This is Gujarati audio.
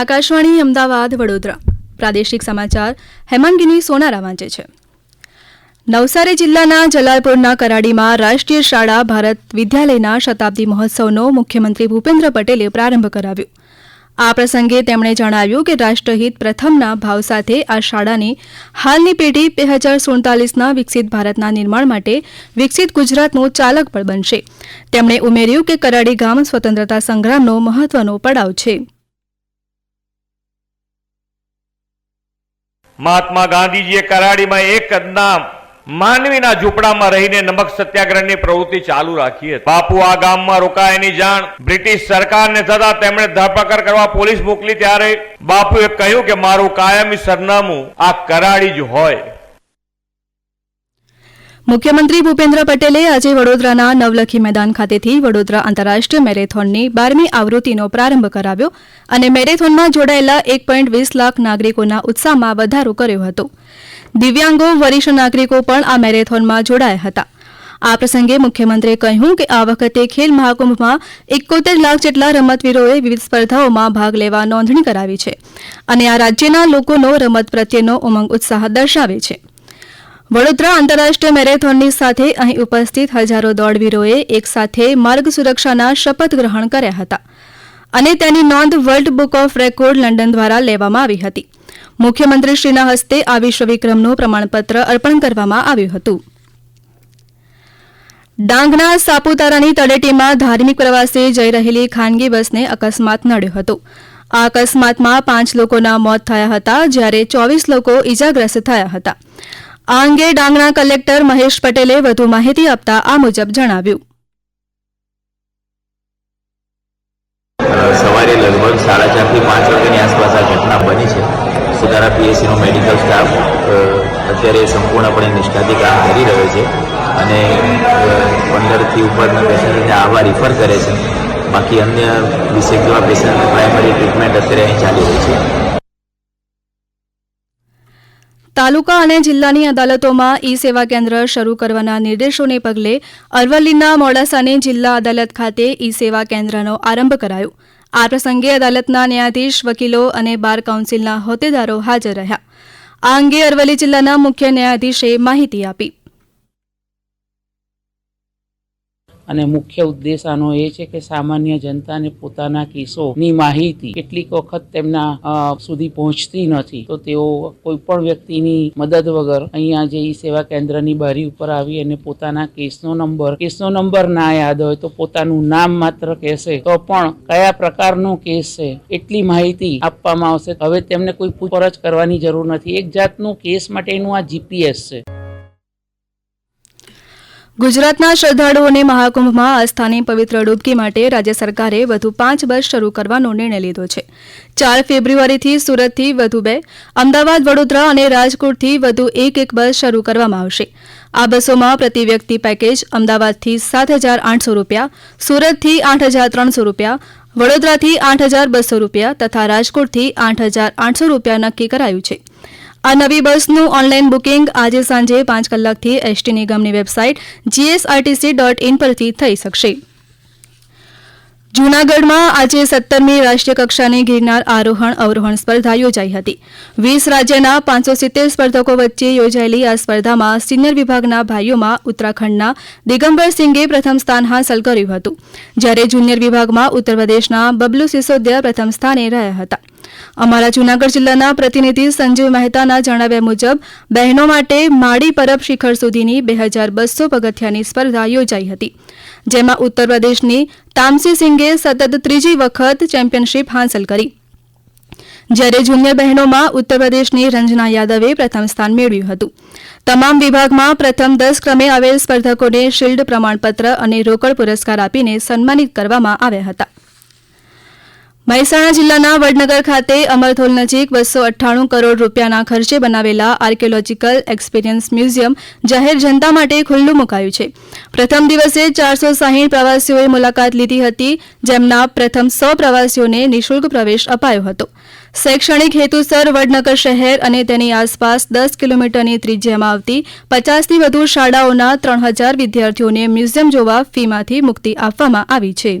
આકાશવાણી, અમદાવાદ, વડોદરા. પ્રાદેશિક સમાચાર હેમાંગીની સોનારા વાંચે છે. નવસારી જિલ્લાના જલાલપુરના કરાડીમાં રાષ્ટ્રીય શાળા ભારત વિદ્યાલયના શતાબ્દી મહોત્સવનો મુખ્યમંત્રી ભૂપેન્દ્ર પટેલે પ્રારંભ કરાવ્યો. આ પ્રસંગે તેમણે જણાવ્યું કે રાષ્ટ્રહિત પ્રથમના ભાવ સાથે આ શાળાની હાલની પેઢી બે હજાર સુડતાલીસના વિકસિત ભારતના નિર્માણ માટે વિકસિત ગુજરાતનું ચાલક પણ બનશે. તેમણે ઉમેર્યું કે કરાડી ગામ સ્વતંત્રતા સંગ્રામનો મહત્વનો પડાવ છે. મહાત્મા ગાંધીજીએ કરાડીમાં એક નામ, માનવીના ઝૂંપડામાં રહીને નમક સત્યાગ્રહની પ્રવૃત્તિ ચાલુ રાખી હતી. બાપુ આ ગામમાં રોકાયાની જાણ. બ્રિટિશ સરકારને થતા તેમણે ધરપકડ કરવા પોલીસ મોકલી ત્યારે બાપુએ કહ્યું કે મારું કાયમી સરનામું આ કરાડી જ હોય. મુખ્યમંત્રી ભૂપેન્દ્ર પટેલે આજે વડોદરાના નવલખી મેદાન ખાતેથી વડોદરા આંતરરાષ્ટ્રીય મેરેથોનની બારમી આવૃત્તિનો પ્રારંભ કરાવ્યો અને મેરેથોનમાં જોડાયેલા એક પોઈન્ટ વીસ લાખ નાગરિકોના ઉત્સાહમાં વધારો કર્યો હતો. દિવ્યાંગો, વરિષ્ઠ નાગરિકો પણ આ મેરેથોનમાં જોડાયા હતા. આ પ્રસંગે મુખ્યમંત્રીએ કહ્યું કે આ વખતે ખેલ મહાકુંભમાં એકોતેર લાખ જેટલા રમતવીરોએ વિવિધ સ્પર્ધાઓમાં ભાગ લેવા નોંધણી કરાવી છે અને આ રાજ્યના લોકોનો રમત પ્રત્યેનો ઉમંગ ઉત્સાહ દર્શાવે છે. વડોદરા આંતરરાષ્ટ્રીય મેરેથોનની સાથે અહીં ઉપસ્થિત હજારો દોડવીરોએ એકસાથે માર્ગ સુરક્ષાના શપથ ગ્રહણ કર્યા હતા અને તેની નોંધ world book of record London દ્વારા લેવામાં આવી હતી. મુખ્યમંત્રીશ્રીના હસ્તે આ વિશ્વવિક્રમનું પ્રમાણપત્ર અર્પણ કરવામાં આવ્યું હતું. ડાંગના સાપુતારાની તળેટીમાં ધાર્મિક પ્રવાસે જઈ રહેલી ખાનગી બસને અકસ્માત નડ્યો હતો. આ અકસ્માતમાં પાંચ લોકોના મોત થયા હતા, જ્યારે ચોવીસ લોકો ઇજાગ્રસ્ત થયા હતા. આ અંગે ડાંગના કલેક્ટર મહેશ પટેલે વધુ માહિતી આપતા આ મુજબ જણાવ્યું. સવારે લગભગ સાડા ચારથી પાંચ વાગ્યાની આસપાસ આ ઘટના બની છે. સુધારા પીએસસીનો મેડિકલ સ્ટાફ અત્યારે સંપૂર્ણપણે નિષ્ઠાથી કામ કરી રહ્યો છે અને પંદરથી ઉપરના પેશન્ટને આવા રિફર કરે છે. બાકી અન્ય વીસેક જેવા પેશન્ટ પ્રાઇમરી ટ્રીટમેન્ટ અત્યારે અહીં ચાલી રહી છે. તાલુકા અને જિલ્લાની અદાલતોમાં ઈ સેવા કેન્દ્ર શરૂ કરવાના નિર્દેશોને પગલે અરવલ્લીના મોડાસાની જિલ્લા અદાલત ખાતે ઈ સેવા કેન્દ્રનો આરંભ કરાયો. આ પ્રસંગે અદાલતના ન્યાયાધીશ, વકીલો અને બાર કાઉન્સિલના હોદ્દેદારો હાજર રહ્યા. આ અંગે અરવલ્લી જિલ્લાના મુખ્ય ન્યાયાધીશે માહિતી આપી. અને મુખ્ય ઉદ્દેશ આનો એ છે કે સામાન્ય જનતાને પોતાના કેસોની માહિતી કેટલીક વખત તેમના સુધી પહોંચતી નથી. તો તેઓ કોઈ પણ વ્યક્તિની મદદ વગર અહીંયા જે ઈ સેવા કેન્દ્રની બારી ઉપર આવી અને પોતાના કેસનો નંબર કેસનો નંબર ના યાદ હોય તો પોતાનું નામ માત્ર કહેશે. તો પણ કયા પ્રકારનો કેસ છે, એટલી માહિતી આપવામાં આવશે. હવે તેમને કોઈ પૂછપરછ કરવાની જરૂર નથી. એક જાતનું કેસ માટેનું આ જીપીએસ છે. ગુજરાતના શ્રદ્ધાળુઓને મહાકુંભમાં આસ્થાની પવિત્ર ડૂબકી માટે રાજ્ય સરકારે વધુ પાંચ બસ શરૂ કરવાનો નિર્ણય લીધો છે. ચાર ફેબ્રુઆરીથી સુરતથી વધુ બે, અમદાવાદ, વડોદરા અને રાજકોટથી વધુ એક એક બસ શરૂ કરવામાં આવશે. આ બસોમાં પ્રતિ વ્યક્તિ પેકેજ અમદાવાદથી સાત હજાર આઠસો રૂપિયા, સુરતથી આઠ હજાર ત્રણસો રૂપિયા, વડોદરાથી આઠ હજાર બસો રૂપિયા તથા રાજકોટથી આઠ હજાર આઠસો રૂપિયા નક્કી કરાયું છે. આ નવી બસનું ઓનલાઈન બુકિંગ આજે સાંજે પાંચ કલાકથી એસટી નિગમની વેબસાઇટ જીએસઆરટીસી ડોટ ઇન પરથી થઈ શકશે. જૂનાગઢમાં આજે સત્તરમી રાષ્ટ્રીય કક્ષાની ગિરનાર આરોહણ અવરોહણ સ્પર્ધા યોજાઈ હતી. વીસ રાજ્યના પાંચસો સિત્તેર સ્પર્ધકો વચ્ચે યોજાયેલી આ સ્પર્ધામાં સિનિયર વિભાગના ભાઈઓમાં ઉત્તરાખંડના દિગંબર સિંઘે પ્રથમ સ્થાન હાંસલ કર્યું હતું. જ્યારે જુનિયર વિભાગમાં ઉત્તર પ્રદેશના બબલુ સિસોદિયા પ્રથમ સ્થાને રહ્યા હતા. અમારા જૂનાગઢ જિલ્લાના પ્રતિનિધિ સંજીવ મહેતાના જણાવ્યા મુજબ, બહેનો માટે માળી પરબ શિખર સુધીની બે હજાર બસો પગથિયાની સ્પર્ધા યોજાઈ હતી, જેમાં ઉત્તર પ્રદેશની તામસી સિંઘે સતત ત્રીજી વખત ચેમ્પિયનશીપ હાંસલ કરી. જ્યારે જુનિયર બહેનોમાં ઉત્તર પ્રદેશની રંજના યાદવે પ્રથમ સ્થાન મેળવ્યું હતું. તમામ વિભાગમાં પ્રથમ દસ ક્રમે આવેલ સ્પર્ધકોને શિલ્ડ પ્રમાણપત્ર અને રોકડ પુરસ્કાર આપીને સન્માનિત કરવામાં આવ્યા હતા. મહેસાણા જિલ્લાના વડનગર ખાતે અમરથોલ નજીક બસો અઠ્ઠાણું કરોડ રૂપિયાના ખર્ચે બનાવેલા આર્કિયોલોજીકલ એક્સપિરિયન્સ મ્યુઝિયમ જાહેર જનતા માટે ખુલ્લું મુકાયું છે. પ્રથમ દિવસે ચારસો સાહીઠ પ્રવાસીઓએ મુલાકાત લીધી હતી, જેમના પ્રથમ સો પ્રવાસીઓને નિઃશુલ્ક પ્રવેશ અપાયો હતો. શૈક્ષણિક હેતુસર વડનગર શહેર અને તેની આસપાસ દસ કિલોમીટરની ત્રિજ્યામાં આવતી પચાસથી વધુ શાળાઓના ત્રણ હજાર વિદ્યાર્થીઓને મ્યુઝિયમ જોવા ફીમાંથી મુક્તિ આપવામાં આવી છે.